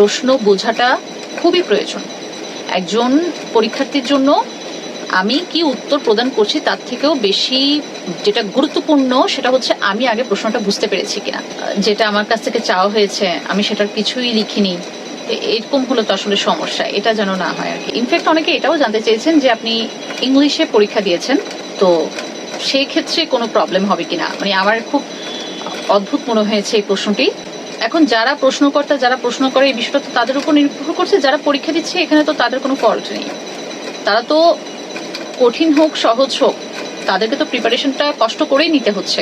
প্রশ্ন বোঝাটা খুবই প্রয়োজন। একজন পরীক্ষার্থীর জন্য আমি কি উত্তর প্রদান করছি তার থেকেও বেশি যেটা গুরুত্বপূর্ণ সেটা হচ্ছে আমি আগে প্রশ্নটা বুঝতে পেরেছি কিনা। যেটা আমার কাছ থেকে চাওয়া হয়েছে, আমি সেটার কিছুই লিখিনি। এরকম হলো তো আসলে সমস্যা, এটা যেন না হয় আর কি ইনফ্যাক্ট অনেকে এটাও জানতে চেয়েছেন যে আপনি ইংলিশে পরীক্ষা দিয়েছেন, তো সেই ক্ষেত্রে কোনো প্রবলেম হবে কিনা? মানে আমার খুব অদ্ভুত মনে হয়েছে এই প্রশ্নটি। এখন যারা প্রশ্নকর্তা, যারা প্রশ্ন করে এই বিষয়টা তো তাদের উপর নির্ভর করছে, যারা পরীক্ষা দিচ্ছে, এখানে তো তাদের কোনো ফল্ট নেই। তারা তো কঠিন হোক, সহজ হোক, তাদেরকে তো প্রিপারেশনটা কষ্ট করেই নিতে হচ্ছে।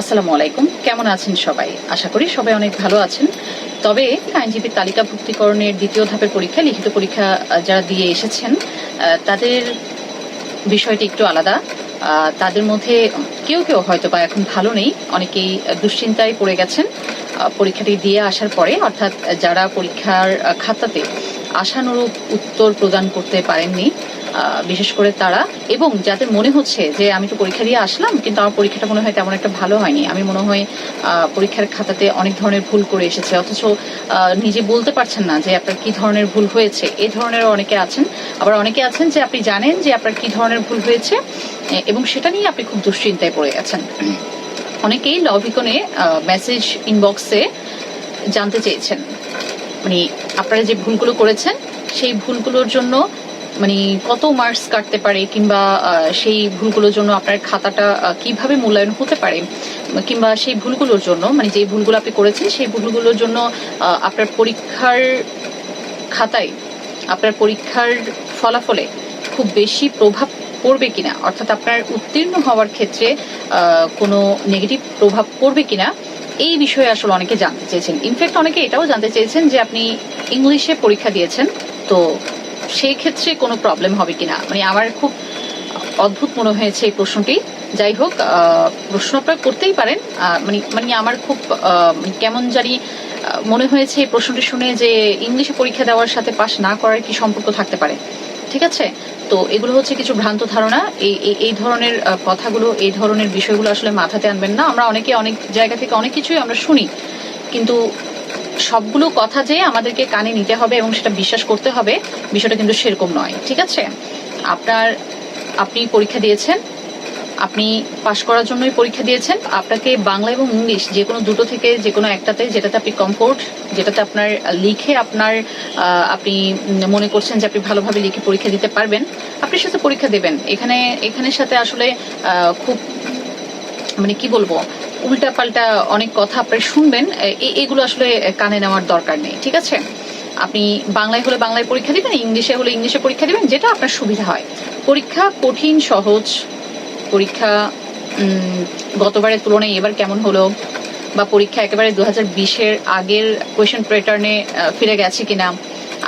আসসালামু আলাইকুম, কেমন আছেন সবাই? আশা করি সবাই অনেক ভালো আছেন। তবে আইনজীবী তালিকাভুক্তিকরণের দ্বিতীয় ধাপের পরীক্ষা, লিখিত পরীক্ষা যারা দিয়ে এসেছেন তাদের বিষয়টি একটু আলাদা। তাদের মধ্যে কেউ কেউ হয়তো বা এখন ভালো নেই। অনেকেই দুশ্চিন্তায় পড়ে গেছেন। পরীক্ষাটি দিয়ে আসার পরে, অর্থাৎ যারা পরীক্ষার খাতাতে আশানুরূপ উত্তর প্রদান করতে পারেননি বিশেষ করে তারা। এবং যাদের মনে হচ্ছে যে আমি তো পরীক্ষা দিয়ে আসলাম, কিন্তু আমার পরীক্ষাটা মনে হয় তেমন একটা ভালো হয়নি। আমি মনে হয় পরীক্ষার খাতাতে অনেক ধরনের ভুল করে এসেছে। অথচ নিজে বলতে পারছেন না যে আপনার কি ধরনের ভুল হয়েছে। এ ধরনের অনেকে আছেন। আবার অনেকে আছেন যে আপনি জানেন যে আপনার কি ধরনের ভুল হয়েছে এবং সেটা নিয়ে আপনি খুব দুশ্চিন্তায় পড়ে গেছেন অনেকেই লভিকনে মেসেজ ইনবক্সে জানতে চেয়েছেন। মানে আপনারা যে ভুলগুলো করেছেন, সেই ভুলগুলোর জন্য মানে কত মার্কস কাটতে পারে কিংবা সেই ভুলগুলোর জন্য আপনার খাতাটা কীভাবে মূল্যায়ন হতে পারে? কিংবা সেই ভুলগুলোর জন্য মানে যে ভুলগুলো আপনি করেছেন, সেই ভুলগুলোর জন্য আপনার পরীক্ষার খাতায়, আপনার পরীক্ষার ফলাফলে খুব বেশি প্রভাব পড়বে কিনা? অর্থাৎ আপনার উত্তীর্ণ হওয়ার ক্ষেত্রে কোনো নেগেটিভ প্রভাব পড়বে কিনা? এই বিষয়ে আসলে অনেকে জানতে চেয়েছেন। ইনফ্যাক্ট অনেকে এটাও জানতে চেয়েছেন যে আপনি ইংলিশে পরীক্ষা দিয়েছেন, তো সেই ক্ষেত্রে কোনো প্রবলেম হবে কিনা? মানে আমার খুব অদ্ভুত মনে হয়েছে এই প্রশ্নটি। যাই হোক প্রশ্ন আপনারা করতেই পারেন। মানে মানে আমার খুব মানে কেমন জানি মনে হয়েছে এই প্রশ্নটি শুনে যে ইংলিশে পরীক্ষা দেওয়ার সাথে পাশ না করার কি সম্পর্ক থাকতে পারে। ঠিক আছে? তো এগুলো হচ্ছে কিছু ভ্রান্ত ধারণা। এই, এই- এই ধরনের কথাগুলো, এই ধরনের বিষয়গুলো আসলে মাথাতে আনবেন না। আমরা অনেকে অনেক জায়গা থেকে অনেক কিছুই আমরা শুনি। কিন্তু সবগুলো কথা যে আমাদেরকে কানে নিতে হবে এবং সেটা বিশ্বাস করতে হবে, বিষয়টা কিন্তু সেরকম নয়, ঠিক আছে? আপনার, আপনি পরীক্ষা দিয়েছেন, আপনি পাশ করার জন্যই পরীক্ষা দিয়েছেন, আপনাকে বাংলা এবং ইংলিশ যে কোনো দুটো থেকে যে কোনো একটাতে, যেটাতে আপনি কমফোর্ট যেটাতে আপনার লিখে আপনার আপনি মনে করছেন যে আপনি ভালোভাবে লিখে পরীক্ষা দিতে পারবেন, আপনি সাথে পরীক্ষা দেবেন। এখানে, এখানের সাথে আসলে খুব মানে কি বলব? উল্টা পাল্টা অনেক কথা আপনি শুনবেন এগুলো আসলে কানে নেওয়ার দরকার নেই, ঠিক আছে? আপনি বাংলায় হলে বাংলায় পরীক্ষা দিবেন, ইংলিশে হলে ইংলিশে পরীক্ষা দিবেন, যেটা আপনার সুবিধা হয়। পরীক্ষা কঠিন, সহজ, পরীক্ষা গতবারের তুলনায় এবার কেমন হলো? বা পরীক্ষা একেবারে দু হাজার বিশের আগের কোয়েশন প্যাটার্নে ফিরে গেছে কিনা?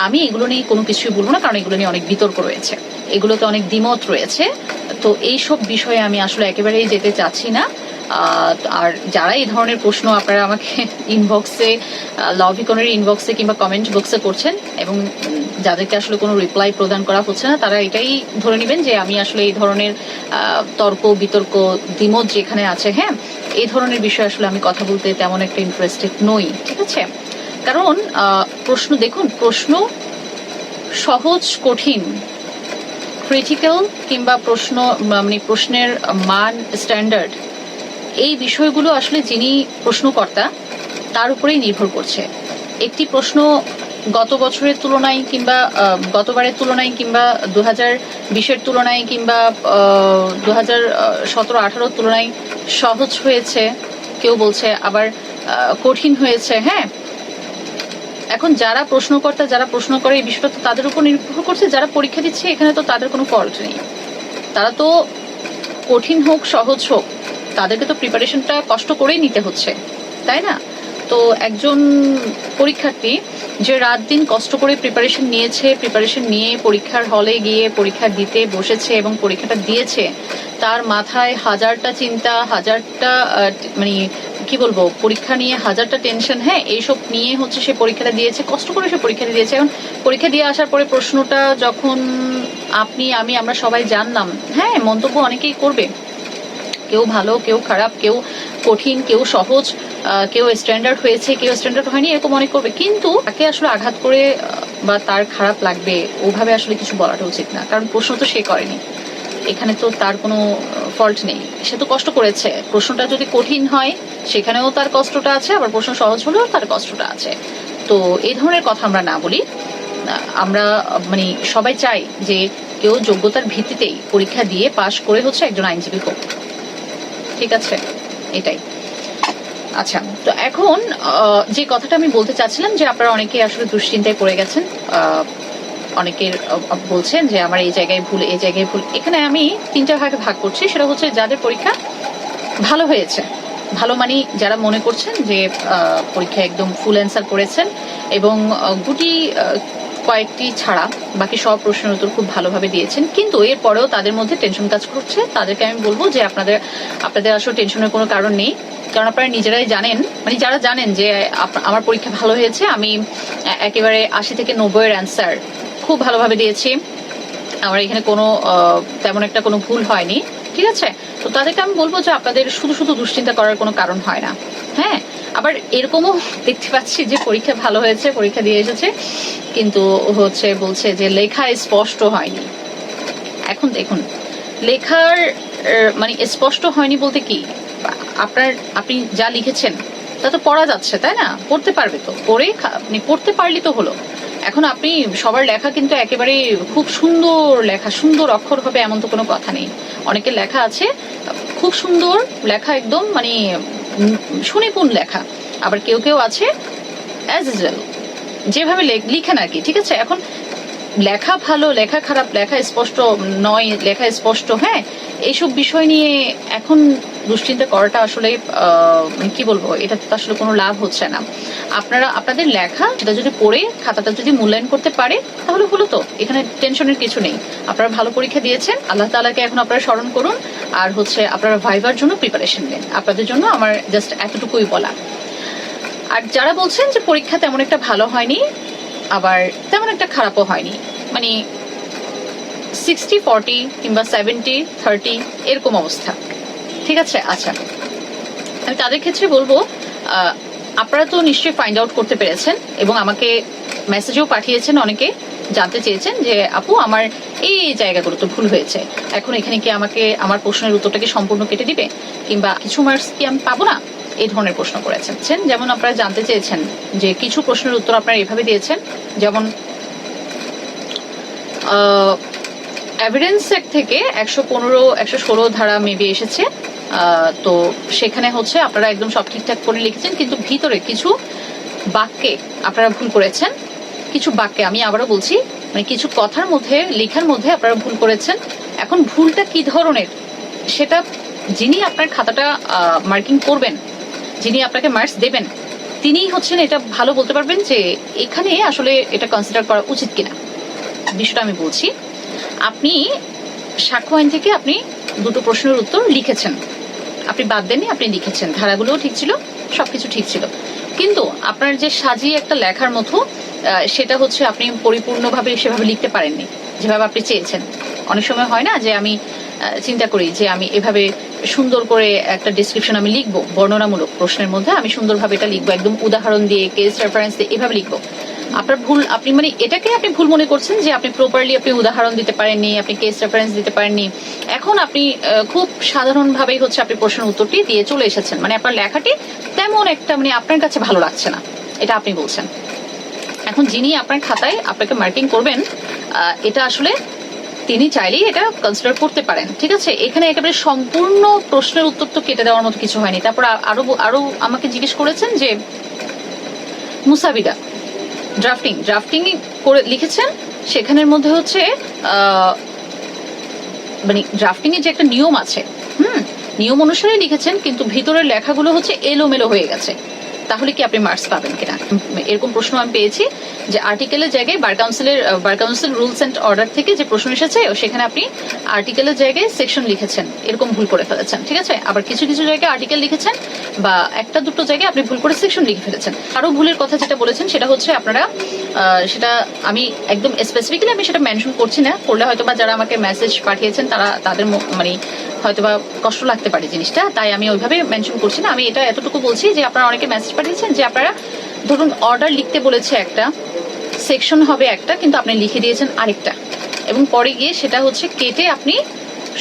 আমি এগুলো নিয়ে কোনো কিছুই বলব না, কারণ এগুলো নিয়ে অনেক বিতর্ক রয়েছে। এগুলোতে অনেক দ্বিমত রয়েছে। তো এইসব বিষয়ে আমি আসলে একেবারেই যেতে চাচ্ছি না। আর যারা এই ধরনের প্রশ্ন আপনারা আমাকে ইনবক্সে লভিকনের ইনবক্সে কিংবা কমেন্ট বক্সে করছেন এবং যাদেরকে আসলে কোনো রিপ্লাই প্রদান করা হচ্ছে না, তারা এটাই ধরে নেবেন যে আমি আসলে এই ধরনের তর্ক, বিতর্ক, দ্বিমত যেখানে আছে হ্যাঁ এই ধরনের বিষয়ে আসলে আমি কথা বলতে তেমন একটা ইন্টারেস্টেড নই, ঠিক আছে? কারণ প্রশ্ন, দেখুন, প্রশ্ন সহজ, কঠিন ক্রিটিক্যাল কিংবা প্রশ্ন মানে প্রশ্নের মান স্ট্যান্ডার্ড এই বিষয়গুলো আসলে যিনি প্রশ্নকর্তা, তার উপরেই নির্ভর করছে। একটি প্রশ্ন গত বছরের তুলনায় কিংবা গতবারের তুলনায় কিংবা দু হাজার বিশের তুলনায় কিংবা দু হাজার সতেরো আঠারোর তুলনায় সহজ হয়েছে, কেউ বলছে আবার কঠিন হয়েছে হ্যাঁ? এখন যারা প্রশ্নকর্তা, যারা প্রশ্ন করে এই বিষয়টা তো তাদের উপর নির্ভর করছে, যারা পরীক্ষা দিচ্ছে, এখানে তো তাদের কোনো ফল্ট নেই। তারা তো কঠিন হোক, সহজ হোক তাদেরকে তো প্রিপারেশনটা কষ্ট করেই নিতে হচ্ছে, তাই না? তো একজন পরীক্ষার্থী যে রাত দিন কষ্ট করে প্রিপারেশন নিয়েছে প্রিপারেশন নিয়ে পরীক্ষার হলে গিয়ে পরীক্ষা দিতে বসেছে এবং পরীক্ষাটা দিয়েছে, তার মাথায় হাজারটা চিন্তা, হাজারটা মানে কি বলব, পরীক্ষা নিয়ে হাজারটা টেনশন হ্যাঁ এইসব নিয়ে হচ্ছে সে পরীক্ষাটা দিয়েছে, কষ্ট করে সে পরীক্ষাটা দিয়েছে। এখন পরীক্ষা দিয়ে আসার পরে প্রশ্নটা যখন আপনি, আমি, আমরা সবাই জানলাম হ্যাঁ মন্তব্য অনেকেই করবে। কেউ ভালো, কেউ খারাপ, কেউ কঠিন, কেউ সহজ কেউ স্ট্যান্ডার্ড হয়েছে, কেউ স্ট্যান্ডার্ড হয়নি, এরকম অনেক করবে। কিন্তু তাকে আসলে আঘাত করে বা তার খারাপ লাগবে, ওভাবে আসলে কিছু বলাটা উচিত না। কারণ প্রশ্ন তো সে করেনি। এখানে তো তার কোনো ফল্ট নেই। সে তো কষ্ট করেছে। প্রশ্নটা যদি কঠিন হয়, সেখানেও তার কষ্টটা আছে, আবার প্রশ্ন সহজ হলেও তার কষ্টটা আছে। তো এই ধরনের কথা আমরা না বলি। আমরা মানে সবাই চাই যে কেউ যোগ্যতার ভিত্তিতেই পরীক্ষা দিয়ে পাশ করে হচ্ছে একজন আইনজীবী হোক। ঠিক আছে, এটাই। আচ্ছা তো এখন যে কথাটা আমি বলতে চাচ্ছিলাম যে আপনারা অনেকে আসলে দুশ্চিন্তায় পড়ে গেছেন অনেকের বলছেন যে আমার এই জায়গায় ভুল, এই জায়গায় ভুল। এখানে আমি তিনটা ভাগে ভাগ করছি, সেটা হচ্ছে যাদের পরীক্ষা ভালো হয়েছে, ভালো মানে যারা মনে করছেন যে পরীক্ষা একদম ফুল অ্যান্সার করেছেন এবং গুটি কয়েকটি ছাড়া বাকি সব প্রশ্নের উত্তর খুব ভালোভাবে দিয়েছেন। কিন্তু এরপরেও তাদের মধ্যে টেনশন কাজ করছে। তাদেরকে আমি বলব যে আপনাদের আপনাদের আসলে টেনশনের কোনো কারণ নেই। কারণ আপনারা নিজেরাই জানেন মানে যারা জানেন যে আমার পরীক্ষা ভালো হয়েছে, আমি একেবারে আশি থেকে নব্বইয়ের অ্যান্সার খুব ভালোভাবে দিয়েছি। আমার এখানে কোনো তেমন একটা কোনো ভুল হয়নি, ঠিক আছে? তো তাদেরকে আমি বলব যে আপনাদের শুধু শুধু দুশ্চিন্তা করার কোনো কারণ হয় না। হ্যাঁ? আবার এরকমও দেখতে পাচ্ছি যে পরীক্ষা ভালো হয়েছে, পরীক্ষা দিয়ে এসেছে, কিন্তু হচ্ছে বলছে যে লেখা স্পষ্ট হয়নি। এখন দেখুন, লেখার মানে স্পষ্ট হয়নি বলতে কি? আপনার, আপনি যা লিখেছেন, তা তো পড়া যাচ্ছে, তাই না? পড়তে পারবে তো। পড়ে খা- মানে পড়তে পারলে তো হলো। এখন আপনি, সবার লেখা কিন্তু একেবারে খুব সুন্দর লেখা, সুন্দর অক্ষর হবে এমন তো কোনো কথা নেই। অনেকের লেখা আছে, খুব সুন্দর লেখা একদম মানে সুনিপুণ লেখা। আবার কেউ কেউ আছে অ্যাজ যেভাবে লিখে লিখেন আর কি, ঠিক আছে? এখন লেখা ভালো, লেখা খারাপ, লেখা স্পষ্ট নয়, লেখা স্পষ্ট হ্যাঁ এইসব বিষয় নিয়ে এখন দুশ্চিন্তা করাটা আসলে কি বলব, এটাতে তো আসলে কোনো লাভ হচ্ছে না। আপনারা, আপনাদের লেখা সেটা যদি পড়ে, খাতাটা যদি মূল্যায়ন করতে পারে, তাহলে হলো তো, এখানে টেনশনের কিছু নেই। আপনারা ভালো পরীক্ষা দিয়েছেন, আল্লাহ তাআলাকে এখন আপনারা স্মরণ করুন, আর হচ্ছে আপনারা ভাইবার জন্য প্রিপারেশন নেন। আপনাদের জন্য আমার জাস্ট এতটুকুই বলা আর যারা বলছেন যে পরীক্ষা তেমন একটা ভালো হয়নি আবার তেমন একটা খারাপও হয়নি। মানে সিক্সটি ফর্টি কিংবা সেভেন্টি থার্টি এরকম অবস্থা। ঠিক আছে? আচ্ছা। আমি তাদের ক্ষেত্রে বলব আপনারা তো নিশ্চয়ই ফাইন্ড আউট করতে পেরেছেন এবং আমাকে মেসেজও পাঠিয়েছেন অনেকে, জানতে চেয়েছেন যে, আপু, আমার এই জায়গাগুলো তো ভুল হয়েছে। এখন এখানে কি আমাকে, আমার প্রশ্নের উত্তরটাকে সম্পূর্ণ কেটে দিবে? কিংবা কিছু মার্কস কি আমি পাবো না? এই ধরনের প্রশ্ন করেছেন। যেমন আপনারা জানতে চেয়েছেন যে কিছু প্রশ্নের উত্তর আপনারা এভাবে দিয়েছেন, যেমন এভিডেন্স অ্যাক্ট থেকে একশো পনেরো, একশো ষোলো ধারা মেবি এসেছে। তো সেখানে হচ্ছে আপনারা একদম সব ঠিকঠাক করে লিখেছেন, কিন্তু ভিতরে কিছু বাক্যে আপনারা ভুল করেছেন। কিছু বাক্যে, আমি আবারও বলছি মানে কিছু কথার মধ্যে, লেখার মধ্যে আপনারা ভুল করেছেন। এখন ভুলটা কি ধরনের? সেটা যিনি আপনার খাতাটা মার্কিং করবেন যিনি আপনাকে মার্কস দেবেন, তিনিই হচ্ছেন এটা ভালো বলতে পারবেন যে এখানে আসলে এটা কনসিডার করা উচিত কিনা। বিষয়টা আমি বলছি, আপনি সাক্ষ্য আইন থেকে আপনি দুটো প্রশ্নের উত্তর লিখেছেন। আপনি বাদ দেননি, আপনি লিখেছেন। ধারাগুলোও ঠিক ছিল, সবকিছু ঠিক ছিল। কিন্তু আপনার যে সাজিয়ে একটা লেখার মতো সেটা হচ্ছে আপনি পরিপূর্ণভাবে সেভাবে লিখতে পারেননি, যেভাবে আপনি চেয়েছেন। অনেক সময় হয় না যে আমি চিন্তা করি যে আমি এভাবে সুন্দর করে একটা ডিসক্রিপশন আমি লিখব, বর্ণনামূলক প্রশ্নের মধ্যে। আমি সুন্দরভাবে এটা লিখব, একদম উদাহরণ দিয়ে কেস রেফারেন্স দিয়ে, এভাবে লিখব। আপনার ভুল, আপনি মানে এটাকে আপনি ভুল মনে করছেন যে আপনি প্রপারলি আপনি উদাহরণ দিতে পারেননি, আপনি কেস রেফারেন্স দিতে পারেননি। এখন আপনি খুব সাধারণভাবেই হচ্ছে আপনি প্রশ্নের উত্তরটি দিয়ে চলে এসেছেন। মানে আপনার লেখাটি তেমন একটা মানে আপনার কাছে ভালো লাগছে না, এটা আপনি বলছেন। এখন যিনি আপনার খাতায় আপনাকে মার্কিং করবেন এটা আসলে তিনি চাইলেই এটা কনসিডার করতে পারেন, ঠিক আছে? এখানে একেবারে সম্পূর্ণ প্রশ্নের উত্তর তো কেটে দেওয়ার মতো কিছু হয়নি। তারপর আরও আরও আমাকে জিজ্ঞেস করেছেন যে, মুসাবিদা ড্রাফটিং ড্রাফটিং করে লিখেছেন। সেখানের মধ্যে হচ্ছে মানে ড্রাফটিং এর যে একটা নিয়ম আছে, হুম? নিয়ম অনুসারে লিখেছেন, কিন্তু ভিতরের লেখাগুলো হচ্ছে এলোমেলো হয়ে গেছে। তাহলে কি আপনি মার্কস পাবেন কিনা? এরকম প্রশ্ন আমি পেয়েছি যে আর্টিকেলের জায়গায় বার কাউন্সিলের bar council rules and order থেকে যে প্রশ্ন এসেছে, সেখানে আপনি আর্টিকেলের জায়গায় সেকশন লিখেছেন। এরকম ভুল করে ফেলেছেন, ঠিক আছে? আবার কিছু কিছু জায়গায় আর্টিকেল লিখেছেন বা একটা দুটো জায়গায় আপনি ভুল করে সেকশন লিখে ফেলেছেন। আরও ভুলের কথা যেটা বলেছেন, সেটা হচ্ছে আপনারা সেটা আমি একদম স্পেসিফিক্যালি আমি সেটা মেনশন করছি না। করলে হয়তো বা যারা আমাকে মেসেজ পাঠিয়েছেন, তারা তাদের ম- মানে হয়তোবা কষ্ট লাগতে পারে জিনিসটা, তাই আমি ওইভাবে মেনশন করছি না। আমি এটা এতটুকু বলছি যে আপনারা অনেকে মেসেজ পাঠিয়েছেন যে আপনারা ধরুন অর্ডার লিখতে বলেছে একটা সেকশন হবে একটা, কিন্তু আপনি লিখে দিয়েছেন আরেকটা। এবং পরে গিয়ে সেটা হচ্ছে কেটে আপনি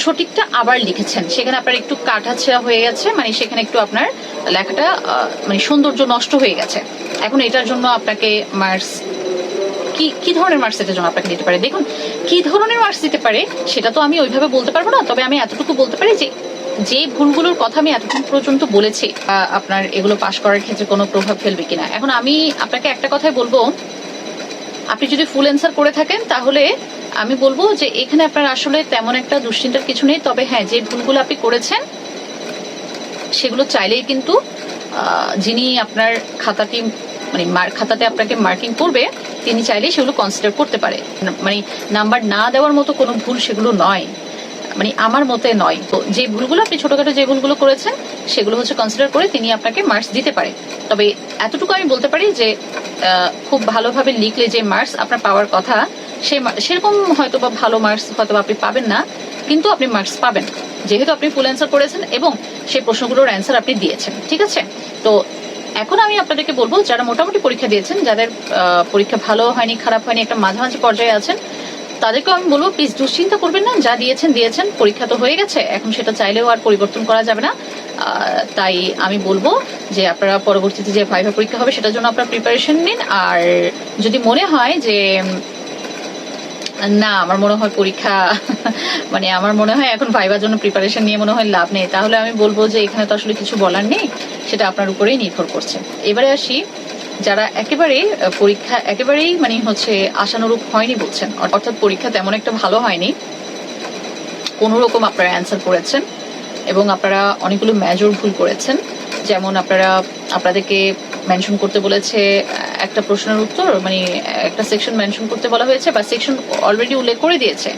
সঠিকটা আবার লিখেছেন। সেখানে আপনার একটু কাটাছেড়া হয়ে গেছে মানে সেখানে একটু আপনার লেখাটা মানে সৌন্দর্য নষ্ট হয়ে গেছে। এখন এটার জন্য আপনাকে মার্কস কি কি ধরনের মার্কস এটার জন্য আপনাকে দিতে পারে? দেখুন, কি ধরনের মার্কস দিতে পারে সেটা তো আমি ওইভাবে বলতে পারব না, তবে আমি এতটুকু বলতে পারি যে যে ভুলগুলোর কথা আমি এতক্ষণ পর্যন্ত বলেছি আপনার এগুলো পাশ করার ক্ষেত্রে কোনো প্রভাব ফেলবে কিনা। এখন আমি আপনাকে একটা কথাই বলব, আপনি যদি ফুল অ্যান্সার করে থাকেন, তাহলে আমি বলব যে এখানে আপনার আসলে তেমন একটা দুশ্চিন্তার কিছু নেই, তবে হ্যাঁ যে ভুলগুলো আপনি করেছেন, সেগুলো চাইলেই কিন্তু যিনি আপনার খাতাটি মানে খাতাতে আপনাকে মার্কিং করবে তিনি চাইলেই সেগুলো কনসিডার করতে পারে। মানে নাম্বার না দেওয়ার মতো কোনো ভুল সেগুলো নয়। মানে আমার মতে নয়। তো যে ভুলগুলো আপনি ছোটখাটো যে ভুলগুলো করেছেন, সেগুলো হচ্ছে কনসিডার করে তিনি আপনাকে মার্কস দিতে পারে। তবে এতটুকু আমি বলতে পারি যে খুব ভালোভাবে লিখলে যে মার্কস আপনার পাওয়ার কথা, সে সেরকম হয়তো বা ভালো মার্কস হয়তো আপনি পাবেন না, কিন্তু আপনি মার্কস পাবেন। যেহেতু আপনি ফুল অ্যান্সার করেছেন এবং সেই প্রশ্নগুলোর অ্যান্সার আপনি দিয়েছেন, ঠিক আছে? তো এখন আমি আপনাদেরকে বলব, যারা মোটামুটি পরীক্ষা দিয়েছেন, যাদের পরীক্ষা ভালো হয়নি, খারাপ হয়নি, একটা মাঝামাঝি পর্যায়ে আছেন, তাদেরকেও আমি বলব প্লিজ দুশ্চিন্তা করবেন না, যা দিয়েছেন দিয়েছেন, পরীক্ষা তো হয়ে গেছে, এখন সেটা চাইলেও আর পরিবর্তন করা যাবে না। তাই আমি বলব যে আপনারা পরবর্তীতে যে ভাইভা পরীক্ষা হবে, সেটার জন্য আপনারা প্রিপারেশন নিন, আর যদি মনে হয় যে না, আমার মনে হয় পরীক্ষা মানে আমার মনে হয় এখন ভাইবার জন্য প্রিপারেশন নিয়ে মনে হয় লাভ নেই। তাহলে আমি বলব যে এখানে তো আসলে কিছু বলার নেই, সেটা আপনার উপরেই নির্ভর করছে। এবারে আসি, যারা একেবারে পরীক্ষা একেবারেই মানে হচ্ছে আশানুরূপ হয়নি বলছেন, অর্থাৎ পরীক্ষা তেমন একটা ভালো হয়নি কোনো রকম আপনারা অ্যান্সার করেছেন এবং আপনারা অনেকগুলো মেজর ভুল করেছেন। যেমন আপনারা, আপনাদেরকে মেনশন করতে বলেছে একটা প্রশ্নের উত্তর মানে একটা সেকশন মেনশন করতে বলা হয়েছে বা সেকশন অলরেডি উল্লেখ করে দিয়েছে।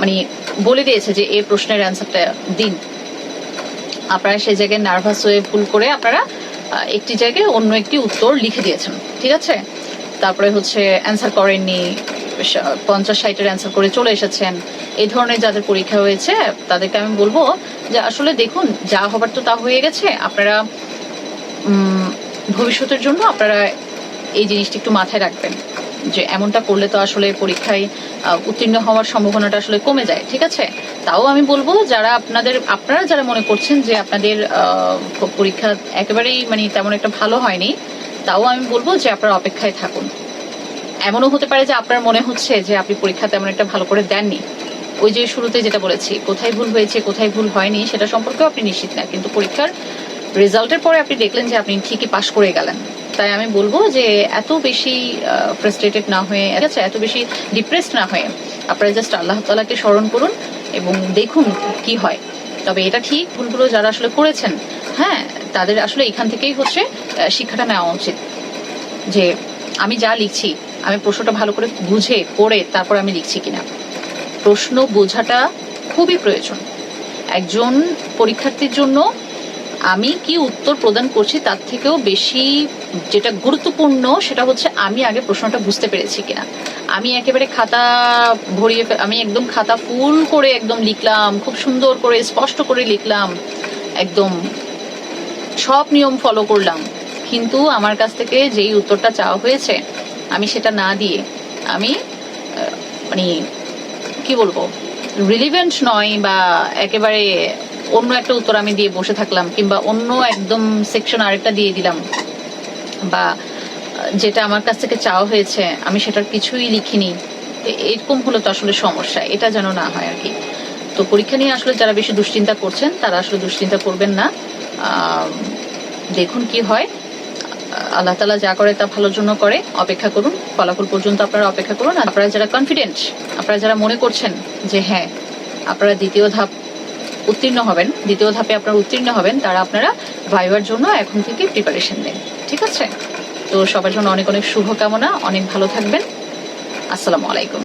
মানে বলে দিয়েছে যে এই প্রশ্নের অ্যান্সারটা দিন। আপনারা সেই জায়গায় নার্ভাস হয়ে ভুল করে আপনারা একটি জায়গায় অন্য একটি উত্তর লিখে দিয়েছেন। ঠিক আছে? তারপরে হচ্ছে অ্যান্সার করেননি পঞ্চাশ ষাটের অ্যান্সার করে চলে এসেছেন। এই ধরনের যাদের পরীক্ষা হয়েছে, তাদেরকে আমি বলব যে আসলে দেখুন, যা হবার তো তা হয়ে গেছে। আপনারা ভবিষ্যতের জন্য আপনারা এই জিনিসটা একটু মাথায় রাখবেন যে এমনটা করলে তো আসলে পরীক্ষায় উত্তীর্ণ হওয়ার সম্ভাবনাটা আসলে কমে যায়, ঠিক আছে? তাও আমি বলব যারা আপনাদের, আপনারা যারা মনে করছেন যে আপনাদের পরীক্ষা একেবারেই মানে তেমন একটা ভালো হয়নি, তাও আমি বলব যে আপনারা অপেক্ষায় থাকুন। এমনও হতে পারে যে আপনার মনে হচ্ছে যে আপনি পরীক্ষা তেমন একটা ভালো করে দেননি। ওই যে শুরুতে যেটা বলেছি, কোথায় ভুল হয়েছে, কোথায় ভুল হয়নি, সেটা সম্পর্কেও আপনি নিশ্চিত না, কিন্তু পরীক্ষার রেজাল্টের পরে আপনি দেখলেন যে আপনি ঠিকই পাশ করে গেলেন। তাই আমি বলব যে এত বেশি ফ্রাস্ট্রেটেড না হয়ে আছে এত বেশি ডিপ্রেসড না হয়ে আপনারা জাস্ট আল্লাহ তালাকে স্মরণ করুন এবং দেখুন কি হয়। তবে এটা ঠিক, ভুলগুলো যারা আসলে করেছেন হ্যাঁ তাদের আসলে এখান থেকেই হচ্ছে শিক্ষাটা নেওয়া উচিত। যে আমি যা লিখছি, আমি প্রশ্নটা ভালো করে বুঝে, পড়ে, তারপর আমি লিখছি কিনা। প্রশ্ন বোঝাটা খুবই প্রয়োজন। একজন পরীক্ষার্থীর জন্য আমি কি উত্তর প্রদান করছি তার থেকেও বেশি যেটা গুরুত্বপূর্ণ সেটা হচ্ছে আমি আগে প্রশ্নটা বুঝতে পেরেছি কিনা। আমি একেবারে খাতা ভরিয়ে আমি একদম খাতা ফুল করে একদম লিখলাম, খুব সুন্দর করে, স্পষ্ট করে লিখলাম, একদম সব নিয়ম ফলো করলাম। কিন্তু আমার কাছ থেকে যেই উত্তরটা চাওয়া হয়েছে, আমি সেটা না দিয়ে আমি মানে কি বলব রিলিভেন্ট নয় বা একেবারে অন্য একটা উত্তর আমি দিয়ে বসে থাকলাম, কিংবা অন্য একদম সেকশন আরেকটা দিয়ে দিলাম, বা যেটা আমার কাছ থেকে চাওয়া হয়েছে, আমি সেটার কিছুই লিখিনি। এরকম হলো তো আসলে সমস্যা, এটা যেন না হয় আর কি। তো পরীক্ষা নিয়ে আসলে যারা বেশি দুশ্চিন্তা করছেন, তারা আসলে দুশ্চিন্তা করবেন না। দেখুন কি হয়। আল্লাহ তালা যা করে তা ভালোর জন্য করে। অপেক্ষা করুন, ফলাফল পর্যন্ত আপনারা অপেক্ষা করুন। আপনারা যারা কনফিডেন্ট আপনারা যারা মনে করছেন যে হ্যাঁ আপনারা দ্বিতীয় ধাপ উত্তীর্ণ হবেন। দ্বিতীয় ধাপে আপনারা উত্তীর্ণ হবেন, তারা আপনারা ভাইবার জন্য এখন থেকে প্রিপারেশন নেন। ঠিক আছে? তো সবার জন্য অনেক অনেক শুভকামনা, অনেক ভালো থাকবেন। আসসালামু আলাইকুম।